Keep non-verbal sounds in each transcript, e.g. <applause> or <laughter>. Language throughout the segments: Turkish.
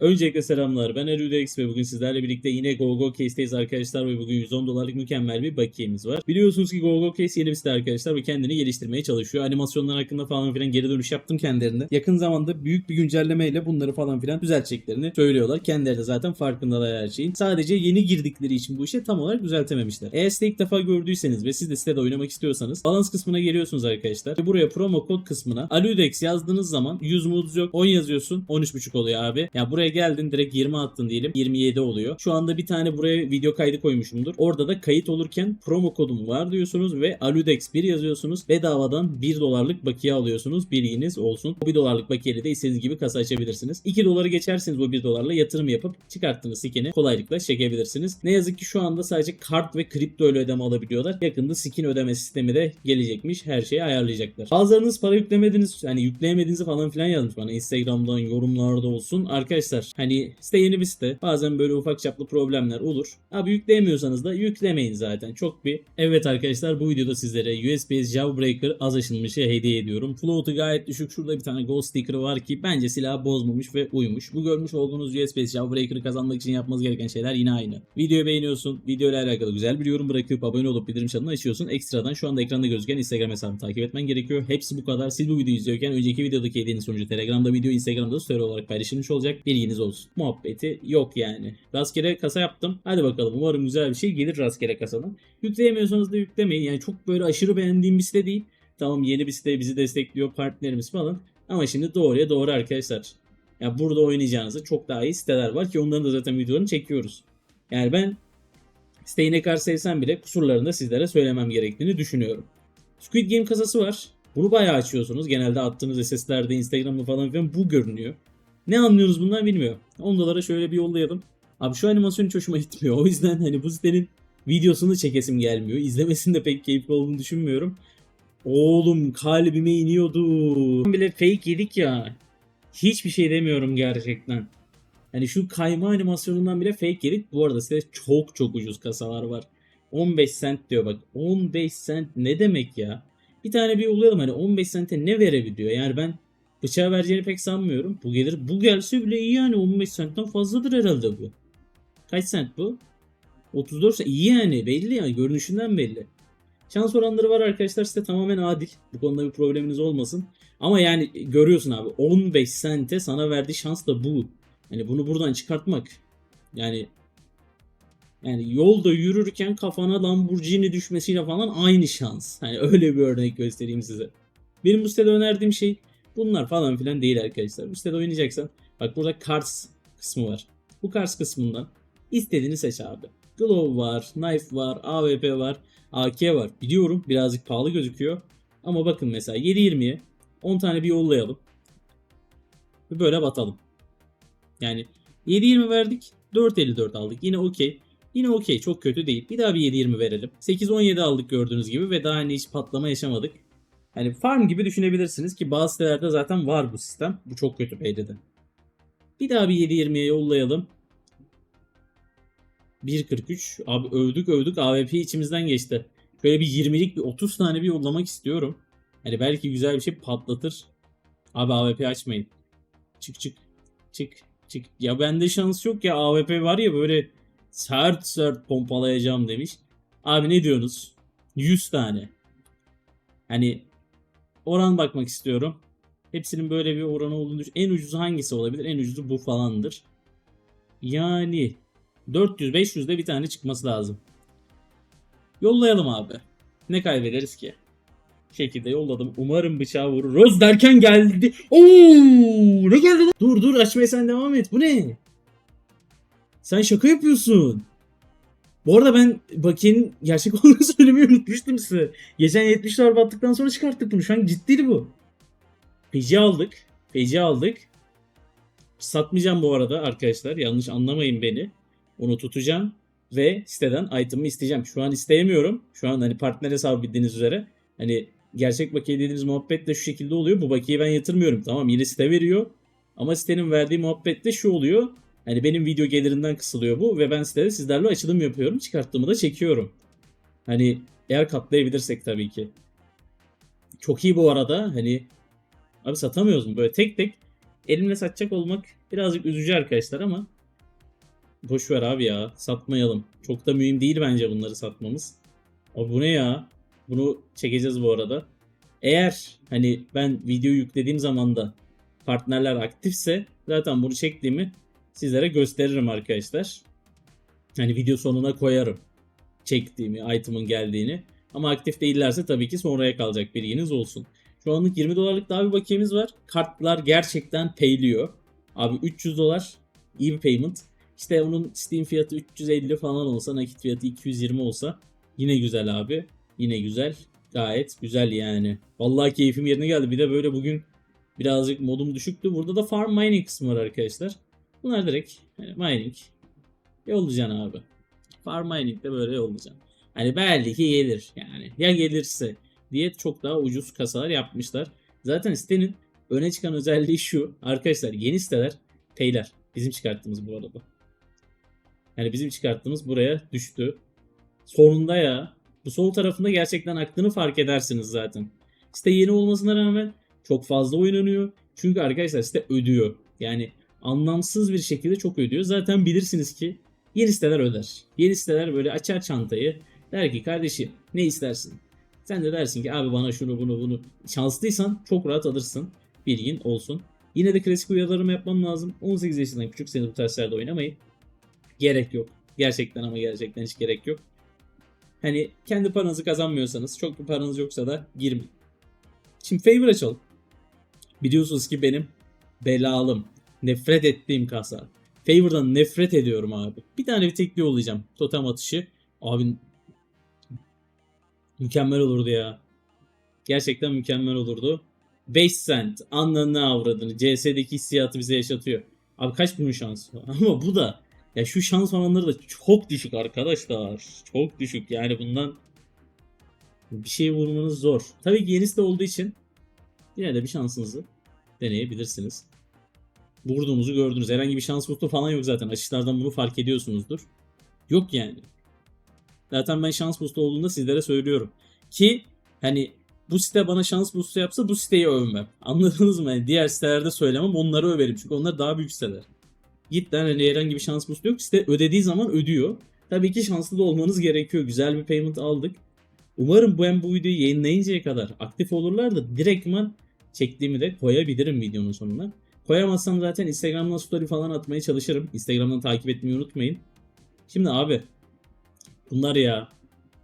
Öncelikle selamlar. Ben Erudex ve bugün sizlerle birlikte yine GoGo Case'teyiz arkadaşlar ve bugün 110 dolarlık mükemmel bir bakiyemiz var. Biliyorsunuz ki GoGo Case yeni bir site arkadaşlar ve kendini geliştirmeye çalışıyor. Animasyonlar hakkında falan filan geri dönüş yaptım kendilerine. Yakın zamanda büyük bir güncellemeyle bunları falan filan düzelteceklerini söylüyorlar. Kendileri de zaten farkındalar her şeyin. Sadece yeni girdikleri için bu işe tam olarak düzeltememişler. Eğer site ilk defa gördüyseniz ve siz de sitede oynamak istiyorsanız balans kısmına geliyorsunuz arkadaşlar. Ve buraya promo kod kısmına Aludex yazdığınız zaman 100 moods yok 10 yazıyorsun 13.5 oluyor abi. Ya buraya geldin direkt 20 attın diyelim 27 oluyor. Şu anda bir tane buraya video kaydı koymuşumdur. Orada da kayıt olurken promo kodum var diyorsunuz ve Aludex 1 yazıyorsunuz. Bedavadan 1 dolarlık bakiye alıyorsunuz. Bilginiz olsun. O 1 dolarlık bakiyeyle de istediğiniz gibi kasa açabilirsiniz. 2 doları geçersiniz bu 1 dolarla yatırım yapıp çıkarttığınız skin'i kolaylıkla çekebilirsiniz. Ne yazık ki şu anda sadece kart ve kripto ile ödeme alabiliyorlar. Yakında skin ödeme sistemi de gelecekmiş. Her şeyi ayarlayacaklar. Bazılarınız para yüklemediniz, hani yükleyemediğinizi falan filan yazmış bana Instagram'dan yorumlarda olsun. Arkadaşlar hani site yeni bir site. Bazen böyle ufak çaplı problemler olur. Abi yükleyemiyorsanız da yüklemeyin zaten. Çok bir. Evet arkadaşlar bu videoda sizlere USB Jailbreaker az aşınmışı hediye ediyorum. Float'u gayet düşük. Şurada bir tane Ghost Sticker var ki bence silahı bozmamış ve uymuş. Bu görmüş olduğunuz USB Jailbreaker'ı kazanmak için yapmanız gereken şeyler yine aynı. Videoyu beğeniyorsun. Video ile alakalı güzel bir yorum bırakıp abone olup bildirim çanını açıyorsun. Ekstradan şu anda ekranda gözüken Instagram hesabını takip etmen gerekiyor. Hepsi bu kadar. Siz bu videoyu izliyorken önceki videodaki hediyenin sonucu Telegram'da video, Instagram'da story olarak paylaşılmış olacak. Bilginiz olsun. Muhabbeti yok yani. Rastgele kasa yaptım. Hadi bakalım. Umarım güzel bir şey gelir rastgele kasadan. Yükleyemiyorsanız da yüklemeyin. Yani çok böyle aşırı beğendiğim bir site değil. Tamam yeni bir site bizi destekliyor partnerimiz falan. Ama şimdi doğruya doğru arkadaşlar. Ya burada oynayacağınızda çok daha iyi siteler var ki onların da zaten videolarını çekiyoruz. Yani ben siteyi ne kadar sevsem bile kusurlarını da sizlere söylemem gerektiğini düşünüyorum. Squid Game kasası var. Bunu bayağı açıyorsunuz. Genelde attığınız SS'lerde, Instagram'da falan filan bu görünüyor. Ne anlıyoruz bundan bilmiyorum. 10 dolara şöyle bir yollayalım. Abi şu animasyon hiç hoşuma gitmiyor. <laughs> O yüzden hani bu sitenin videosunu çekesim gelmiyor. İzlemesini de pek keyifli olduğunu düşünmüyorum. Oğlum kalbime iniyordu. Bile fake yedik ya. Hiçbir şey demiyorum gerçekten. Hani şu kayma animasyonundan bile fake yedik. Bu arada sitede çok çok ucuz kasalar var. 15 cent diyor bak. 15 cent ne demek ya? Bir tane bir yollayalım hani 15 sente ne verebiliyor? Yani ben bıçağı vereceğini pek sanmıyorum. Bu gelir. Bu gelse bile iyi yani 15 centten fazladır herhalde bu. Kaç cent bu? 34 cent. İyi yani belli yani görünüşünden belli. Şans oranları var arkadaşlar site tamamen adil. Bu konuda bir probleminiz olmasın. Ama yani görüyorsun abi 15 sente sana verdiği şans da bu. Hani bunu buradan çıkartmak. Yani yani yolda yürürken kafana Lamborghini düşmesiyle falan aynı şans. Hani <laughs> öyle bir örnek göstereyim size. Benim bu sitede önerdiğim şey bunlar falan filan değil arkadaşlar. Bu sitede oynayacaksan bak burada cards kısmı var. Bu cards kısmından istediğini seç abi. Glove var, knife var, AWP var, AK var. Biliyorum birazcık pahalı gözüküyor. Ama bakın mesela 7.20'ye 10 tane bir yollayalım. Ve böyle batalım. Yani 7.20 verdik. 4.54 aldık. Yine okey. Yine okey. Çok kötü değil. Bir daha bir 7.20 verelim. 8.17 aldık gördüğünüz gibi ve daha hani hiç patlama yaşamadık. Hani farm gibi düşünebilirsiniz ki bazı sitelerde zaten var bu sistem. Bu çok kötü Payde'de. Bir daha bir 7.20'ye yollayalım. 1.43. Abi övdük övdük AWP içimizden geçti. Şöyle bir 20'lik bir 30 tane bir yollamak istiyorum. Hani belki güzel bir şey patlatır. Abi AWP açmayın. Çık çık. Çık çık. Ya bende şans yok ya AWP var ya böyle sert sert pompalayacağım demiş. Abi ne diyorsunuz? 100 tane. Hani oran bakmak istiyorum. Hepsinin böyle bir oranı olduğunu düşün. En ucuzu hangisi olabilir? En ucuzu bu falandır. Yani 400-500'de bir tane çıkması lazım. Yollayalım abi. Ne kaybederiz ki? şekilde yolladım. Umarım bıçağı vurur. Roz derken geldi. Oo, ne geldi? Dur dur açmaya sen devam et. Bu ne? Sen şaka yapıyorsun. Bu arada ben Baki'nin gerçek <laughs> olduğunu söylemeyi unutmuştum size. Geçen 70 dolar battıktan sonra çıkarttık bunu. Şu an ciddiydi bu. Feci aldık. Feci aldık. Satmayacağım bu arada arkadaşlar. Yanlış anlamayın beni. Onu tutacağım. Ve siteden item'ı isteyeceğim. Şu an isteyemiyorum. Şu an hani partner hesabı bildiğiniz üzere. Hani gerçek bakiye dediğiniz muhabbet de şu şekilde oluyor. Bu bakiyeyi ben yatırmıyorum. Tamam yine site veriyor. Ama sitenin verdiği muhabbet de şu oluyor. Hani benim video gelirinden kısılıyor bu ve ben sitede sizlerle açılım yapıyorum. Çıkarttığımı da çekiyorum. Hani eğer katlayabilirsek tabii ki. Çok iyi bu arada. Hani abi satamıyoruz mu? Böyle tek tek elimle satacak olmak Birazcık üzücü arkadaşlar ama boş ver abi ya. Satmayalım. Çok da mühim değil bence bunları satmamız. Abi bu ne ya? Bunu çekeceğiz bu arada. Eğer hani ben video yüklediğim zaman da partnerler aktifse zaten bunu çektiğimi sizlere gösteririm arkadaşlar. Hani video sonuna koyarım çektiğimi, item'ın geldiğini. Ama aktif değillerse tabii ki sonraya kalacak bilginiz olsun. Şu anlık 20 dolarlık daha bir bakiyemiz var. Kartlar gerçekten payliyor. Abi 300 dolar iyi bir payment. İşte onun Steam fiyatı 350 falan olsa, nakit fiyatı 220 olsa yine güzel abi. Yine güzel. Gayet güzel yani. Vallahi keyfim yerine geldi. Bir de böyle bugün birazcık modum düşüktü. Burada da farm mining kısmı var arkadaşlar. Bunlar direkt yani mining. Yollayacaksın abi. Farm mining'de böyle yollayacaksın. Hani belli ki gelir yani. Ya gelirse diye çok daha ucuz kasalar yapmışlar. Zaten sitenin öne çıkan özelliği şu. Arkadaşlar yeni siteler payler. Bizim çıkarttığımız bu arada. Yani bizim çıkarttığımız buraya düştü. Sonunda ya. Bu sol tarafında gerçekten aklını fark edersiniz zaten. Site yeni olmasına rağmen çok fazla oynanıyor. Çünkü arkadaşlar site ödüyor. Yani anlamsız bir şekilde çok ödüyor. Zaten bilirsiniz ki yeni siteler öder. Yeni siteler böyle açar çantayı. Der ki kardeşim ne istersin? Sen de dersin ki abi bana şunu bunu bunu. Şanslıysan çok rahat alırsın. Bilgin olsun. Yine de klasik uyarılarımı yapmam lazım. 18 yaşından küçük seni bu tarzlarda oynamayın. Gerek yok. Gerçekten ama gerçekten hiç gerek yok. Hani kendi paranızı kazanmıyorsanız çok bir paranız yoksa da girmeyin. Şimdi favor açalım. Biliyorsunuz ki benim belalım. Nefret ettiğim kasa. Favor'dan nefret ediyorum abi. Bir tane bir tekli yollayacağım. Totem atışı. Abi mükemmel olurdu ya. Gerçekten mükemmel olurdu. 5 cent. Anladığını avradını. CS'deki hissiyatı bize yaşatıyor. Abi kaç bunun şansı? <laughs> Ama bu da ya şu şans oranları da çok düşük arkadaşlar. Çok düşük. Yani bundan bir şey vurmanız zor. Tabii ki yenisi de olduğu için yine de bir şansınızı deneyebilirsiniz. Vurduğumuzu gördünüz. Herhangi bir şans mutlu falan yok zaten. Açışlardan bunu fark ediyorsunuzdur. Yok yani. Zaten ben şans boostu olduğunda sizlere söylüyorum. Ki hani bu site bana şans boostu yapsa bu siteyi övmem. <laughs> Anladınız mı? Yani diğer sitelerde söylemem onları överim. Çünkü onlar daha büyük siteler. Cidden hani herhangi bir şans boostu yok. Site ödediği zaman ödüyor. Tabii ki şanslı da olmanız gerekiyor. Güzel bir payment aldık. Umarım ben bu videoyu yayınlayıncaya kadar aktif olurlar da direktman çektiğimi de koyabilirim videonun sonuna. Koyamazsam zaten Instagram'dan story falan atmaya çalışırım. Instagram'dan takip etmeyi unutmayın. Şimdi abi bunlar ya.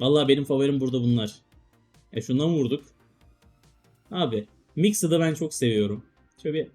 Vallahi benim favorim burada bunlar. E şundan vurduk. Abi Mixed'ı ben çok seviyorum. Şöyle bir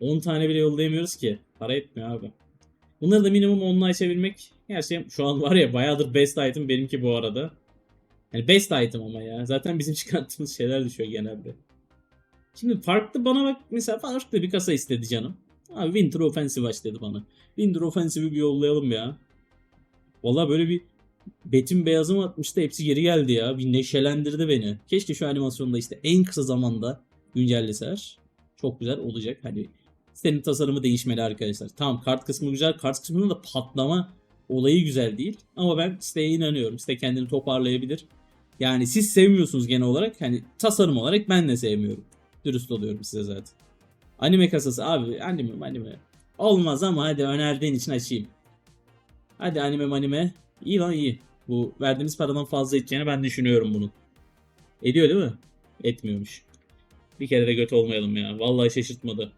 10 tane bile yollayamıyoruz ki. Para etmiyor abi. Bunları da minimum 10'la açabilmek. Gerçi şu an var ya bayağıdır best item benimki bu arada. Yani best item ama ya. Zaten bizim <laughs> çıkarttığımız şeyler düşüyor genelde. Şimdi farklı bana bak mesela farklı bir kasa istedi canım. Abi Winter Offensive aç dedi bana. Winter Offensive'i bir yollayalım ya. Valla böyle bir betim beyazım atmıştı hepsi geri geldi ya. Bir neşelendirdi beni. Keşke şu animasyonda işte en kısa zamanda güncelleseler. Çok güzel olacak. Hani sitenin tasarımı değişmeli arkadaşlar. Tamam kart kısmı güzel. Kart kısmında da patlama olayı güzel değil. Ama ben siteye inanıyorum. Site kendini toparlayabilir. Yani siz sevmiyorsunuz genel olarak. Hani tasarım olarak ben de sevmiyorum. Dürüst oluyorum size zaten. Anime kasası abi anime anime. Olmaz ama hadi önerdiğin için açayım. Hadi anime anime. İyi lan iyi. Bu verdiğimiz paradan fazla edeceğini ben düşünüyorum bunun. Ediyor değil mi? Etmiyormuş. Bir kere de göt olmayalım ya. Vallahi şaşırtmadı.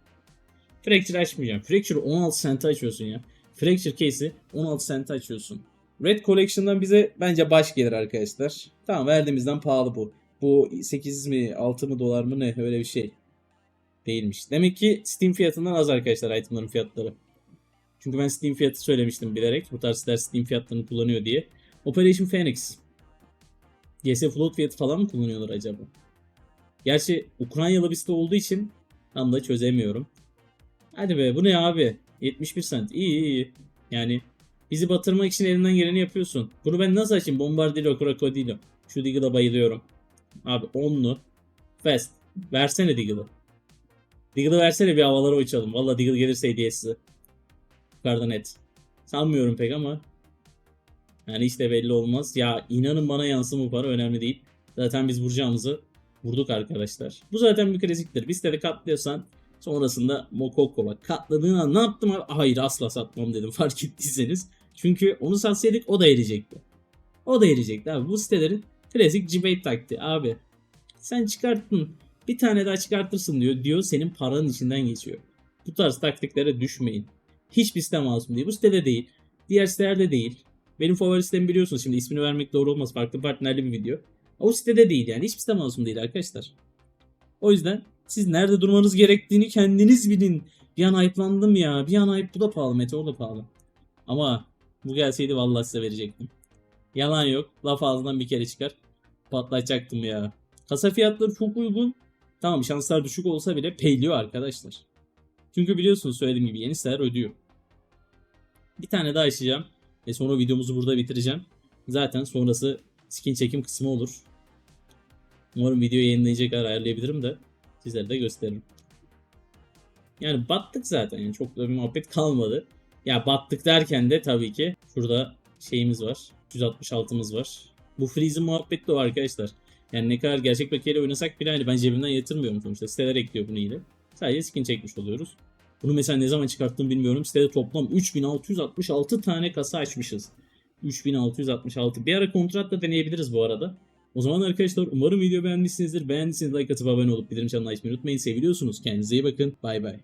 Fracture açmayacağım. Fracture 16 cent açıyorsun ya. Fracture case'i 16 cent açıyorsun. Red Collection'dan bize bence baş gelir arkadaşlar. Tamam verdiğimizden pahalı bu. Bu 8 mi 6 mı dolar mı ne öyle bir şey. Değilmiş. Demek ki Steam fiyatından az arkadaşlar itemların fiyatları. Çünkü ben Steam fiyatı söylemiştim bilerek. Bu tarz siteler Steam fiyatlarını kullanıyor diye. Operation Phoenix. GS Float fiyatı falan mı kullanıyorlar acaba? Gerçi Ukraynalı bir site olduğu için tam da çözemiyorum. Hadi be bu ne abi? 71 cent. İyi iyi iyi. Yani bizi batırmak için elinden geleni yapıyorsun. Bunu ben nasıl açayım? Bombardilo, Crocodilo. Şu Diggle'a bayılıyorum. Abi onlu. Fast. Versene Diggle'ı. Diggle'ı versene bir havalara uçalım. Valla Diggle gelirse hediye size. Yukarıda net. Sanmıyorum pek ama. Yani hiç de belli olmaz. Ya inanın bana yansın bu para önemli değil. Zaten biz vuracağımızı vurduk arkadaşlar. Bu zaten bir klasiktir. Bir sitede katlıyorsan Sonrasında Mokokov'a katladığın an ne yaptım abi? Hayır asla satmam dedim fark ettiyseniz. Çünkü onu satsaydık o da erecekti. O da erecekti abi. Bu sitelerin klasik cibeyt taktiği abi. Sen çıkarttın bir tane daha çıkartırsın diyor. Diyor senin paranın içinden geçiyor. Bu tarz taktiklere düşmeyin. Hiçbir site masum değil. Bu sitede değil. Diğer sitelerde değil. Benim favori sitemi biliyorsunuz. Şimdi ismini vermek doğru olmaz. Farklı partnerli bir video. O sitede değil yani. Hiçbir site masum değil arkadaşlar. O yüzden siz nerede durmanız gerektiğini kendiniz bilin. Bir an hype'landım ya. Bir an hype bu da pahalı. Meteor da pahalı. Ama bu gelseydi vallahi size verecektim. Yalan yok. Laf ağzından bir kere çıkar. Patlatacaktım ya. Kasa fiyatları çok uygun. Tamam şanslar düşük olsa bile payliyor arkadaşlar. Çünkü biliyorsunuz söylediğim gibi yeni siteler ödüyor. Bir tane daha açacağım. Ve sonra videomuzu burada bitireceğim. Zaten sonrası skin çekim kısmı olur. Umarım videoyu yayınlayacak ayarlayabilirim de sizlere de gösteririm. Yani battık zaten yani çok da bir muhabbet kalmadı. Ya battık derken de tabii ki şurada şeyimiz var. 166'mız var. Bu Freeze'in muhabbeti de o arkadaşlar. Yani ne kadar gerçek bakiyeyle oynasak bile hani ben cebimden yatırmıyorum sonuçta. Siteler ekliyor bunu ile. Sadece skin çekmiş oluyoruz. Bunu mesela ne zaman çıkarttım bilmiyorum. Sitede toplam 3666 tane kasa açmışız. 3666. Bir ara kontratla deneyebiliriz bu arada. O zaman arkadaşlar umarım video beğenmişsinizdir. Beğendiyseniz like atıp abone olup bildirim çanını açmayı unutmayın. Seviliyorsunuz. Kendinize iyi bakın. Bay bay.